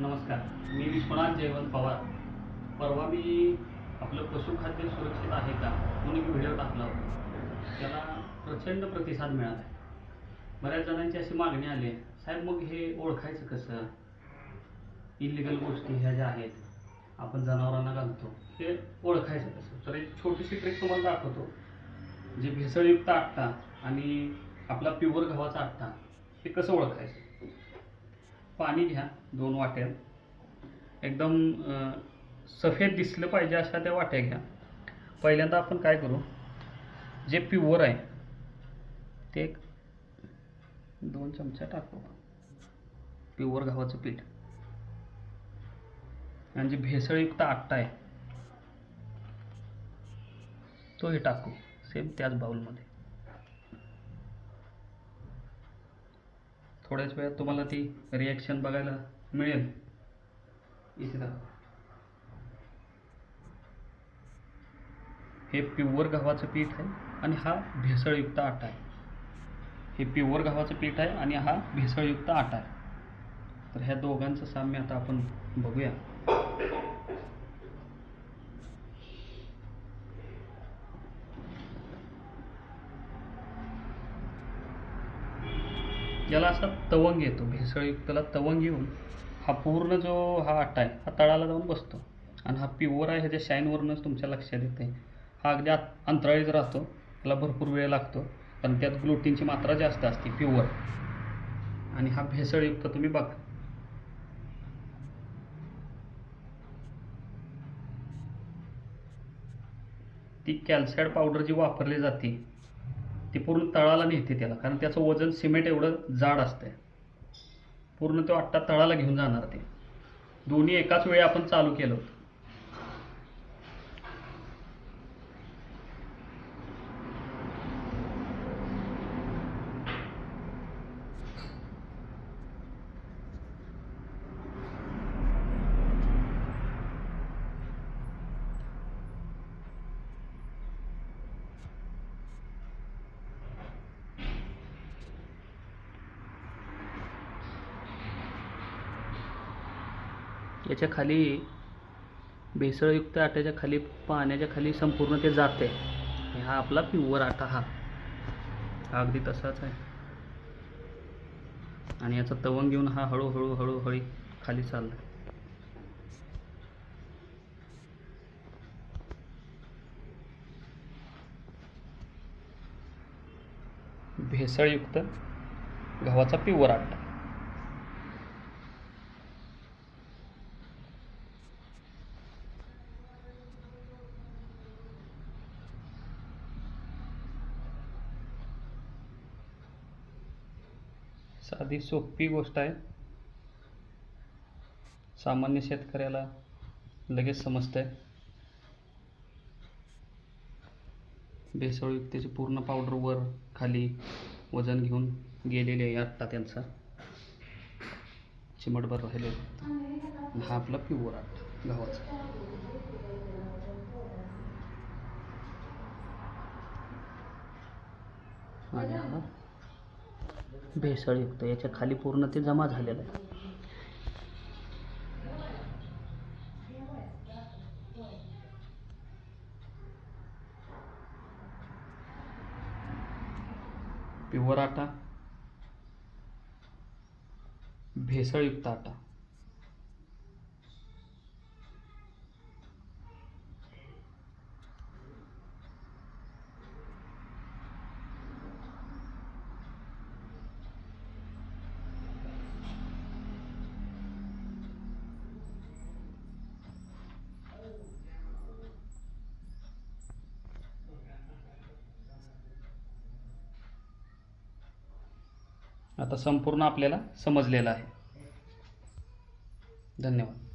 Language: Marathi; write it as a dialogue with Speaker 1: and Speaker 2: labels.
Speaker 1: नमस्कार. मी विश्वनाथ जयवंत पवार. परवा मी आपलं पशुखाद्य सुरक्षित आहे का? म्हणून एक व्हिडिओ टाकला होता. त्याला प्रचंड प्रतिसाद मिळाला. आहे बऱ्याच जणांची अशी मागणी आली आहे साहेब मग हे ओळखायचं कसं? इलिगल गोष्टी ह्या ज्या आहेत आपण जनावरांना घालतो. हे ओळखायचं कसं? तर एक छोटीशी ट्रिक तुम्हाला दाखवतो. जे भेसळयुक्त आटता आणि आपला प्युअर गव्हाचा आटता हे कसं ओळखायचं? पाणी घ्या दोन वाट्या. एकदम सफेद दिसलं पाहिजे अशा त्या वाट्या घ्या. पहिल्यांदा आपण काय करू जे प्युअर आहे ते एक दोन चमचा टाकू. प्युअर गव्हाचं पीठ. आणि जे भेसळयुक्त आट्टा आहे तोही टाकू. सेम त्याच बाउलमध्ये थोड्याच वेळात तुम्हाला ती रिॲक्शन बघायला मिळेल. इथे हे प्युअर गव्हाचं पीठ आहे आणि हा भेसळयुक्त आटा आहे. हे प्युअर गव्हाचं पीठ आहे आणि हा भेसळयुक्त आटा आहे. तर ह्या दोघांचं साम्य आता आपण बघूया. याला असा तवंग येतो भेसळयुक्तला तवंग येऊन हा पूर्ण जो हा आटा आहे हा तळाला जाऊन बसतो. आणि हा प्युअर आहे ह्याच्या शाईनवरूनच तुमच्या लक्षात येते. हा अगदी आत अंतराळीच राहतो त्याला भरपूर वेळ लागतो. पण त्यात ग्लुटीनची मात्रा जास्त असते प्युअर आणि हा भेसळयुक्त तुम्ही बघा. ती कॅल्साइड पावडर जी वापरली जाते ती पूर्ण तळाला नेते त्याला कारण त्याचं वजन सिमेंट एवढं जाड असतंय. पूर्ण तो आट्टा तळाला घेऊन जाणार ते. दोन्ही एकाच वेळी आपण चालू केलं होतं. याच्या खाली भेसळयुक्त आट्याच्या खाली पाण्याच्या खाली संपूर्ण ते जाते. हा आपला प्युअर आटा हा. अगदी तसाच आहे. आणि याचा तवंग घेऊन हा हळूहळू हळूहळू खाली चाललाय. भेसळयुक्त गव्हाचा प्युअर आटा. साधी सोपी गोष्ट आहे. सामान्य शेतकऱ्याला लगेच समजतंय. भेसळयुक्तेची पूर्ण पावडर वर खाली वजन घेऊन गेलेले आहे आत्ता त्यांचा. चिमटभर राहिले हा आपला प्युअर आट्टा गव्हाचा आणि हा भेसळयुक्त याच्या खाली पूर्ण ते जमा झालेलं आहे. प्युअर आटा भेसळयुक्त आटा. आता संपूर्ण आपल्याला समजलेलं आहे. धन्यवाद.